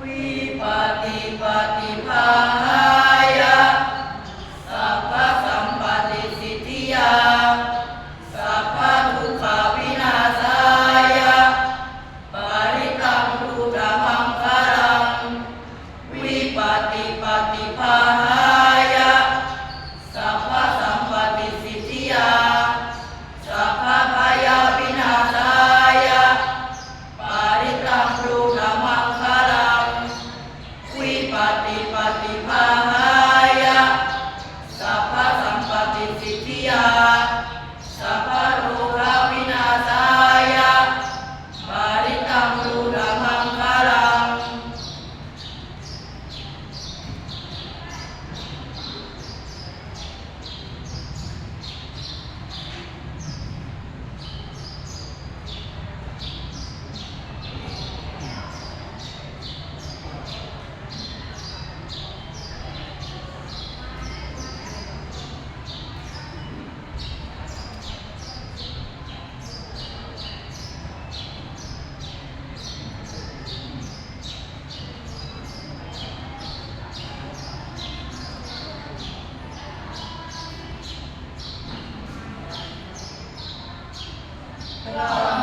วิปฏิปฏิภาหาสัพพสัมปติสิทธิยา สัพพทุขวินายะปาริตังรูปมังคารัวิปฏิปฏิภา God.